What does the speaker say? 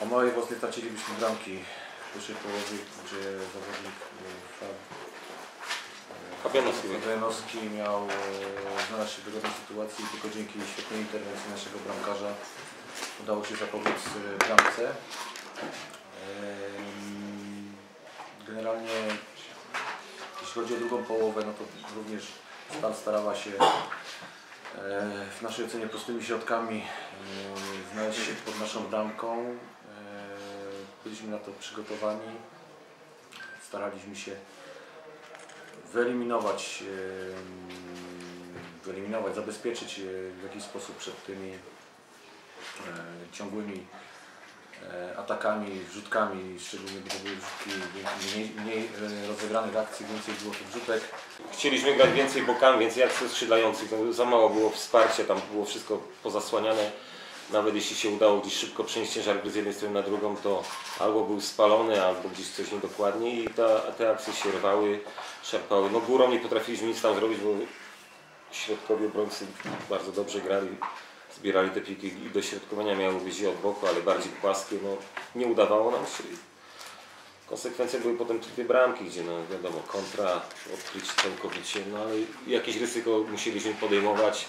O małej własnej tracilibyśmy bramki w pierwszej połowie, gdzie zawodnik e, Fab Fabianowski. Miał e, znaleźć się w wygodnej sytuacji i tylko dzięki świetnej interwencji naszego bramkarza udało się zapobiec e, bramce. Generalnie jeśli chodzi o drugą połowę, no to również Stal starała się e, w naszej ocenie prostymi środkami e, znaleźć się pod naszą bramką. E, Byliśmy na to przygotowani. Staraliśmy się wyeliminować, e, wyeliminować, zabezpieczyć e, w jakiś sposób przed tymi e, ciągłymi e, atakami, wrzutkami, szczególnie gdy były wrzutki mniej, mniej e, rozegranych akcji, więcej było tych wrzutek. Chcieliśmy grać więcej bokami, więcej akcji skrzydlających. Za mało było wsparcia, tam było wszystko pozasłaniane. Nawet jeśli się udało gdzieś szybko przenieść ciężar z jednej strony na drugą, to albo był spalony, albo gdzieś coś niedokładnie i ta, te akcje się rwały, szarpały. No górą nie potrafiliśmy nic tam zrobić, bo środkowi obrońcy bardzo dobrze grali, zbierali te piłki i dośrodkowania miały być od boku, ale bardziej płaskie. No, nie udawało nam się. Konsekwencje były potem te dwie bramki, gdzie no wiadomo, kontra, odkryć całkowicie, no ale jakieś ryzyko musieliśmy podejmować.